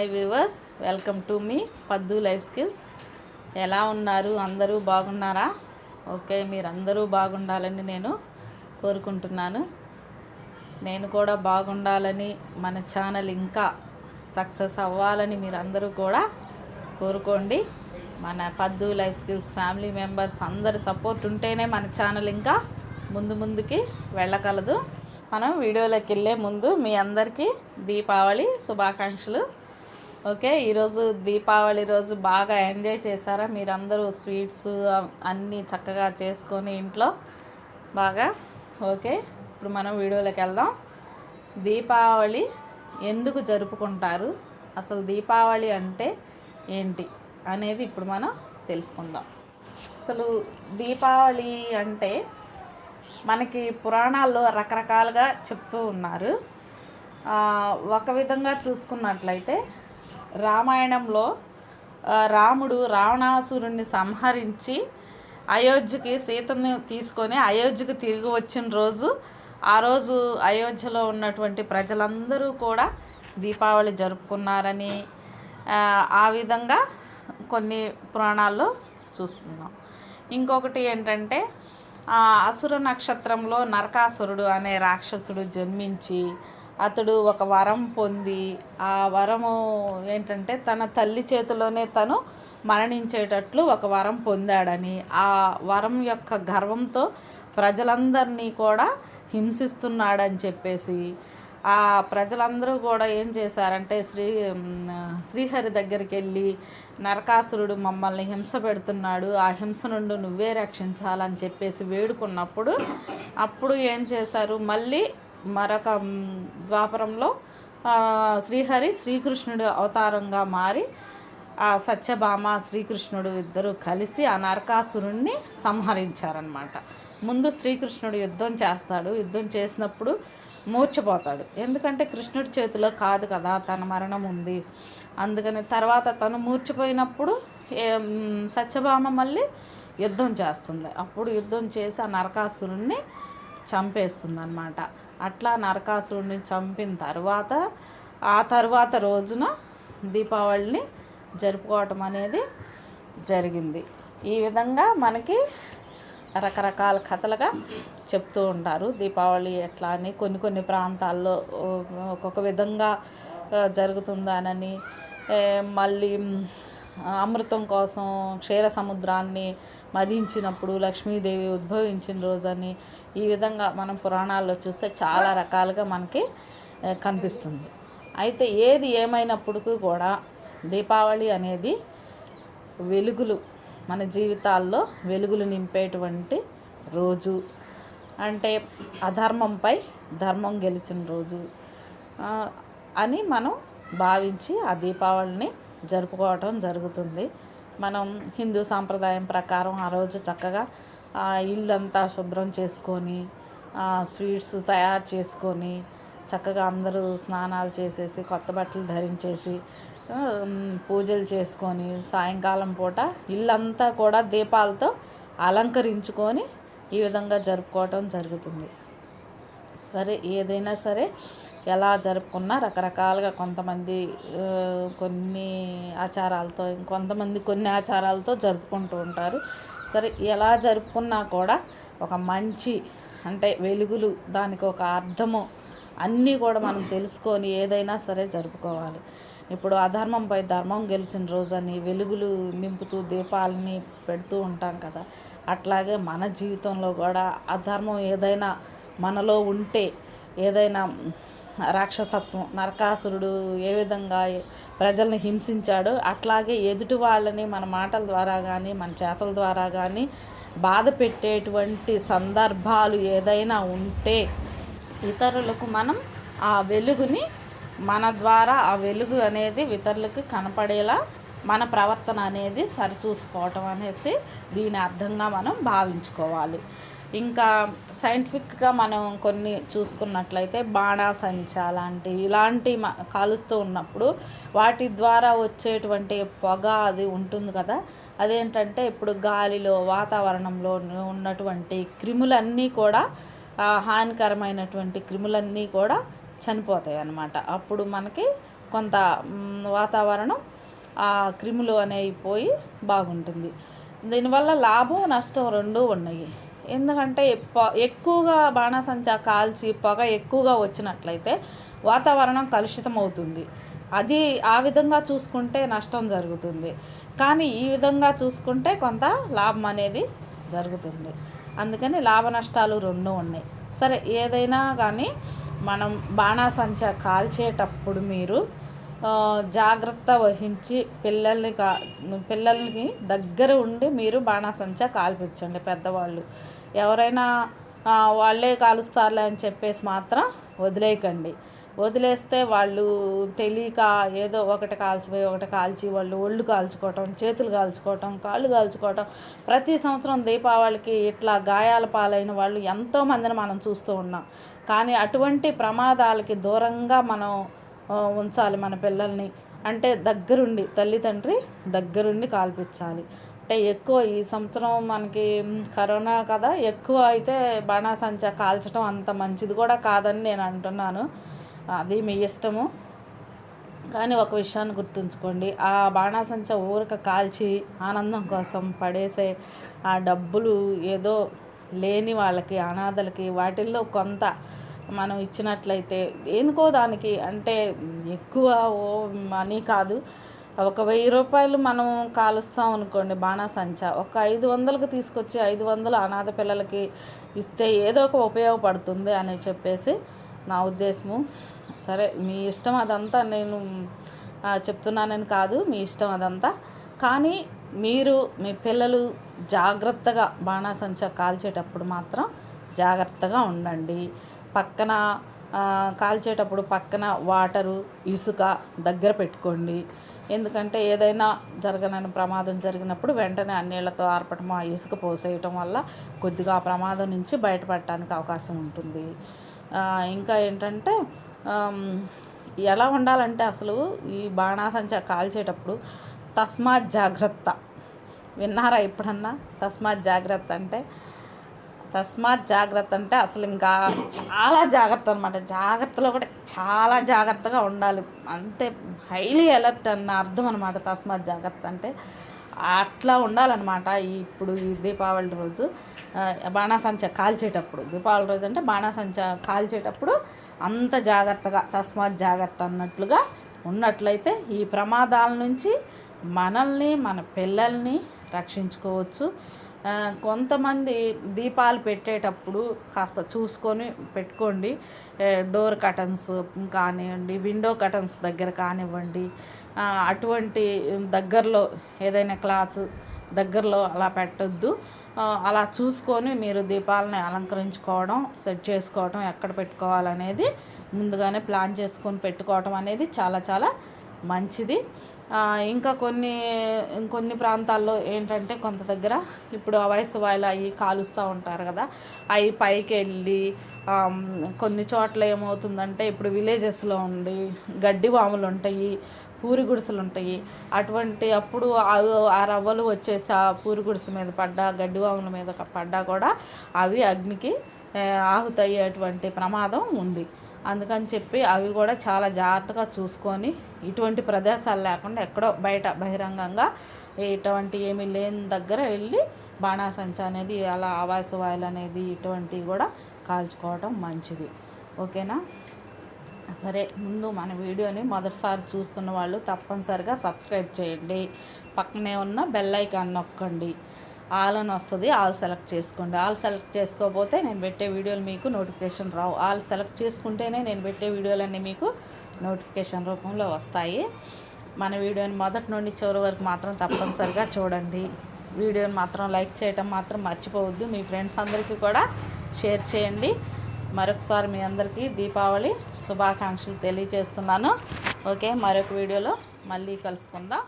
Hi viewers welcome to మీ Paddu life skills. ఎలా ఉన్నారు? అందరూ బాగున్నారా? ఓకే మీరందరూ బాగుండాలని నేను కోరుకుంటున్నాను. నేను కూడా బాగుండాలని మన ఛానల్ ఇంకా సక్సెస్ అవ్వాలని మీరందరూ కూడా కోరుకోండి. మన Paddu life skills family members అందరి సపోర్ట్ ఉంటేనే మన ఛానల్ ఇంకా ముందు ముందుకి వెళ్ళగలదు. మనం వీడియోలోకి వెళ్ళే ముందు మీ అందరికీ దీపావళి శుభాకాంక్షలు. ఓకే ఈరోజు దీపావళి రోజు బాగా ఎంజాయ్ చేశారా? మీరందరూ స్వీట్స్ అన్నీ చక్కగా చేసుకొని ఇంట్లో బాగా? ఓకే ఇప్పుడు మనం వీడియోలోకి వెళ్దాం. దీపావళి ఎందుకు జరుపుకుంటారు? అసలు దీపావళి అంటే ఏంటి అనేది ఇప్పుడు మనం తెలుసుకుందాం. అసలు దీపావళి అంటే మనకి పురాణాల్లో రకరకాలుగా చెప్తూ ఉన్నారు. ఒక విధంగా చూసుకున్నట్లయితే రామాయణంలో రాముడు రావణాసురుణ్ణి సంహరించి అయోధ్యకి సీతను తీసుకొని అయోధ్యకు తిరిగి వచ్చిన రోజు ఆ రోజు అయోధ్యలో ఉన్నటువంటి ప్రజలందరూ కూడా దీపావళి జరుపుకున్నారని ఆ, విధంగా కొన్ని పురాణాల్లో చూస్తున్నాం. ఇంకొకటి ఏంటంటే అసుర నక్షత్రంలో నరకాసురుడు అనే రాక్షసుడు జన్మించి అతడు ఒక వరం పొంది ఆ వరము ఏంటంటే తన తల్లి చేతిలోనే తను మరణించేటట్లు ఒక వరం పొందాడని. ఆ వరం యొక్క గర్వంతో ప్రజలందరినీ కూడా హింసిస్తున్నాడని చెప్పేసి ఆ ప్రజలందరూ కూడా ఏం చేశారంటే శ్రీ శ్రీహరి దగ్గరికి వెళ్ళి నరకాసురుడు మమ్మల్ని హింస పెడుతున్నాడు ఆ హింస నుండి నువ్వే రక్షించాలని చెప్పేసి వేడుకున్నప్పుడు అప్పుడు ఏం చేశారు? మళ్ళీ మరొక ద్వాపరంలో శ్రీహరి శ్రీకృష్ణుడు అవతారంగా మారి ఆ సత్యభామ శ్రీకృష్ణుడు ఇద్దరు కలిసి ఆ నరకాసురుణ్ణి సంహరించారనమాట ముందు శ్రీకృష్ణుడు యుద్ధం చేస్తాడు. యుద్ధం చేసినప్పుడు మూర్చిపోతాడు ఎందుకంటే కృష్ణుడి చేతిలో కాదు కదా తన మరణం ఉంది. అందుకని తర్వాత తను మూర్చిపోయినప్పుడు సత్యభామ మళ్ళీ యుద్ధం చేస్తుంది. అప్పుడు యుద్ధం చేసి ఆ నరకాసురుణ్ణి చంపేస్తుంది అనమాట అట్లా నరకాసురుడిని చంపిన తర్వాత ఆ తర్వాత రోజున దీపావళిని జరుపుకోవటం అనేది జరిగింది. ఈ విధంగా మనకి రకరకాల కథలుగా చెప్తూ ఉంటారు. దీపావళి ఎట్లా అని కొన్ని కొన్ని ప్రాంతాల్లో ఒక్కొక్క విధంగా జరుగుతుందానని మళ్ళీ అమృతం కోసం క్షీర సముద్రాన్ని మదించినప్పుడు లక్ష్మీదేవి ఉద్భవించిన రోజని ఈ విధంగా మనం పురాణాల్లో చూస్తే చాలా రకాలుగా మనకి కనిపిస్తుంది. అయితే ఏది ఏమైనప్పటికీ కూడా దీపావళి అనేది వెలుగులు మన జీవితాల్లో వెలుగులు నింపేటువంటి రోజు. అంటే అధర్మంపై ధర్మం గెలిచిన రోజు అని మనం భావించి ఆ దీపావళిని జరుపుకోవటం జరుగుతుంది. మనం హిందూ సాంప్రదాయం ప్రకారం ఆ రోజు చక్కగా ఇల్లంతా శుభ్రం చేసుకొని స్వీట్స్ తయారు చేసుకొని చక్కగా అందరూ స్నానాలు చేసేసి కొత్త బట్టలు ధరించేసి పూజలు చేసుకొని సాయంకాలం పూట ఇల్లంతా కూడా దీపాలతో అలంకరించుకొని ఈ విధంగా జరుపుకోవటం జరుగుతుంది. సరే ఏదైనా సరే ఎలా జరుపుకున్నా రకరకాలుగా కొంతమంది కొన్ని ఆచారాలతో ఇంకొంతమంది కొన్ని ఆచారాలతో జరుపుకుంటూ ఉంటారు. సరే ఎలా జరుపుకున్నా కూడా ఒక మంచి అంటే వెలుగులు దానికి ఒక అర్థము అన్నీ కూడా మనం తెలుసుకొని ఏదైనా సరే జరుపుకోవాలి. ఇప్పుడు అధర్మంపై ధర్మం గెలిచిన రోజని వెలుగులు నింపుతూ దీపాలని పెడుతూ ఉంటాం కదా. అట్లాగే మన జీవితంలో కూడా అధర్మం ఏదైనా మనలో ఉంటే ఏదైనా రాక్షసత్వం నరకాసురుడు ఏ విధంగా ప్రజల్ని హింసించాడో అట్లాగే ఎదుటి వాళ్ళని మన మాటల ద్వారా కానీ మన చేతల ద్వారా కానీ బాధ పెట్టేటువంటి సందర్భాలు ఏదైనా ఉంటే ఇతరులకు మనం ఆ వెలుగుని మన ద్వారా ఆ వెలుగు అనేది ఇతరులకు కనపడేలా మన ప్రవర్తన అనేది సరిచూసుకోవటం అనేసి దీని అర్థంగా మనం భావించుకోవాలి. ఇంకా సైంటిఫిక్గా మనం కొన్ని చూసుకున్నట్లయితే బాణాసంచా లాంటి ఇలాంటి మ- కాలుస్తూ ఉన్నప్పుడు వాటి ద్వారా వచ్చేటువంటి పొగ అది ఉంటుంది కదా. అదేంటంటే ఇప్పుడు గాలిలో వాతావరణంలో ఉన్నటువంటి క్రిములన్నీ కూడా హానికరమైనటువంటి క్రిములన్నీ కూడా చనిపోతాయి అన్నమాట. అప్పుడు మనకి కొంత వాతావరణం ఆ క్రిములు అనేవి పోయి బాగుంటుంది. దీనివల్ల లాభం నష్టం రెండూ ఉన్నాయి. ఎందుకంటే ఎక్కువగా బాణాసంచా కాల్చి పొగ ఎక్కువగా వచ్చినట్లయితే వాతావరణం కలుషితం అవుతుంది అది ఆ విధంగా చూసుకుంటే నష్టం జరుగుతుంది. కానీ ఈ విధంగా చూసుకుంటే కొంత లాభం అనేది జరుగుతుంది. అందుకని లాభ నష్టాలు రెండు ఉన్నాయి. సరే ఏదైనా కానీ మనం బాణాసంచా కాల్చేటప్పుడు మీరు జాగ్రత్త వహించి పిల్లల్ని కా పిల్లల్ని దగ్గర ఉండి మీరు బాణాసంచా కాల్పించండి పెద్దవాళ్ళు. ఎవరైనా వాళ్ళే కాలుస్తారులే అని చెప్పేసి మాత్రం వదిలేయకండి. వదిలేస్తే వాళ్ళు తెలియక ఏదో ఒకటి కాల్చిపోయి ఒకటి కాల్చి వాళ్ళు ఒళ్ళు కాల్చుకోవటం చేతులు కాల్చుకోవటం కాళ్ళు కాల్చుకోవటం. ప్రతి సంవత్సరం దీపావళికి ఇట్లా గాయాల పాలైన వాళ్ళు ఎంతోమందిని మనం చూస్తూ ఉన్నాం. కానీ అటువంటి ప్రమాదాలకి దూరంగా మనం ఉంచాలి మన పిల్లల్ని. అంటే దగ్గరుండి తల్లిదండ్రి దగ్గరుండి కాల్పించాలి. అంటే ఎక్కువ ఈ సంవత్సరం మనకి కరోనా కదా ఎక్కువ అయితే బాణాసంచా కాల్చడం అంత మంచిది కూడా కాదని నేను అంటున్నాను. అది మీ ఇష్టము. కానీ ఒక విషయాన్ని గుర్తుంచుకోండి. ఆ బాణాసంచా ఊరక కాల్చి ఆనందం కోసం పడేసే ఆ డబ్బులు ఏదో లేని వాళ్ళకి అనాథలకి వాటిల్లో కొంత మనం ఇచ్చినట్లయితే దేనికో దానికి అంటే ఎక్కువ ఓ మనీ కాదు. ఒక వెయ్యి రూపాయలు మనం కాలుస్తాం అనుకోండి బాణాసంచా ఒక ఐదు వందలకు తీసుకొచ్చి ఐదు వందలు అనాథ పిల్లలకి ఇస్తే ఏదో ఒక ఉపయోగపడుతుంది అని చెప్పేసి నా ఉద్దేశము. సరే మీ ఇష్టం అదంతా నేను చెప్తున్నానని కాదు మీ ఇష్టం అదంతా. కానీ మీరు మీ పిల్లలు జాగ్రత్తగా బాణాసంచా కాల్చేటప్పుడు మాత్రం జాగ్రత్తగా ఉండండి. పక్కన కాల్చేటప్పుడు పక్కన వాటరు ఇసుక దగ్గర పెట్టుకోండి. ఎందుకంటే ఏదైనా జరగనని ప్రమాదం జరిగినప్పుడు వెంటనే ఆ నీళ్ళతో ఆర్పటం ఆ ఇసుక పోసేయటం వల్ల కొద్దిగా ఆ ప్రమాదం నుంచి బయటపడటానికి అవకాశం ఉంటుంది. ఇంకా ఏంటంటే ఎలా ఉండాలంటే అసలు ఈ బాణాసంచా కాల్చేటప్పుడు తస్మాత్ జాగ్రత్త. విన్నారా ఎప్పుడన్నా? తస్మాత్ జాగ్రత్త అంటే తస్మాత్ జాగ్రత్త అంటే అసలు ఇంకా చాలా జాగ్రత్త అనమాట జాగ్రత్తలో కూడా చాలా జాగ్రత్తగా ఉండాలి. అంటే హైలీ అలర్ట్ అన్న అర్థం అనమాట తస్మాత్ జాగ్రత్త అంటే. అట్లా ఉండాలన్నమాట. ఇప్పుడు ఈ దీపావళి రోజు బాణాసంచ కాల్చేటప్పుడు దీపావళి రోజు అంటే బాణాసంచా కాల్చేటప్పుడు అంత జాగ్రత్తగా తస్మాత్ జాగ్రత్త అన్నట్లుగా ఉన్నట్లయితే ఈ ప్రమాదాల నుంచి మనల్ని మన పిల్లల్ని రక్షించుకోవచ్చు. కొంతమంది దీపాలు పెట్టేటప్పుడు కాస్త చూసుకొని పెట్టుకోండి. డోర్ కటన్స్ కానివ్వండి విండో కటన్స్ దగ్గర కానివ్వండి. అటువంటి దగ్గరలో ఏదైనా క్లాత్ దగ్గరలో అలా పెట్టొద్దు. అలా చూసుకొని మీరు దీపాలని అలంకరించుకోవడం సెట్ చేసుకోవడం ఎక్కడ పెట్టుకోవాలనేది ముందుగానే ప్లాన్ చేసుకొని పెట్టుకోవడం అనేది చాలా చాలా మంచిది. ఇంకా కొన్ని ఇంకొన్ని ప్రాంతాల్లో ఏంటంటే కొంత దగ్గర ఇప్పుడు ఆ వయసు వాళ్ళు అవి కాలుస్తూ ఉంటారు కదా. అవి పైకి వెళ్ళి కొన్ని చోట్ల ఏమవుతుందంటే ఇప్పుడు విలేజెస్లో ఉంది గడ్డి వాములు ఉంటాయి పూరి గుడిసెలు ఉంటాయి. అటువంటి అప్పుడు ఆ- రవ్వలు వచ్చేసి ఆ పూరి గుడిసె మీద పడ్డా గడ్డి వాముల మీద పడ్డా కూడా అవి అగ్నికి ఆహుతయ్యేటువంటి ప్రమాదం ఉంది. అందుకని చెప్పి అవి కూడా చాలా జాగ్రత్తగా చూసుకొని ఇటువంటి ప్రదేశాలు లేకుండా ఎక్కడో బయట బహిరంగంగా ఇటువంటి ఏమీ లేని దగ్గర వెళ్ళి బాణాసంచి అనేది అలా ఆవాస వాయులు అనేది ఇటువంటివి కూడా కాల్చుకోవడం మంచిది. ఓకేనా? సరే ముందు మన వీడియోని మొదటిసారి చూస్తున్న వాళ్ళు తప్పనిసరిగా సబ్స్క్రైబ్ చేయండి. పక్కనే ఉన్న బెల్ ఐకాన్ నొక్కండి. ఆల్ అని వస్తుంది ఆల్ సెలెక్ట్ చేసుకోండి. ఆల్ సెలెక్ట్ చేసుకోకపోతే నేను పెట్టే వీడియోలు మీకు నోటిఫికేషన్ రావు. ఆల్ సెలెక్ట్ చేసుకుంటేనే నేను పెట్టే వీడియోలన్నీ మీకు నోటిఫికేషన్ రూపంలో వస్తాయి. మన వీడియోని మొదటి నుండి చివరి వరకు మాత్రం తప్పనిసరిగా చూడండి. వీడియోని మాత్రం లైక్ చేయటం మాత్రం మర్చిపోవద్దు. మీ ఫ్రెండ్స్ అందరికీ కూడా షేర్ చేయండి. మరొకసారి మీ అందరికీ దీపావళి శుభాకాంక్షలు తెలియజేస్తున్నాను. ఓకే మరొక వీడియోలో మళ్ళీ కలుసుకుందాం.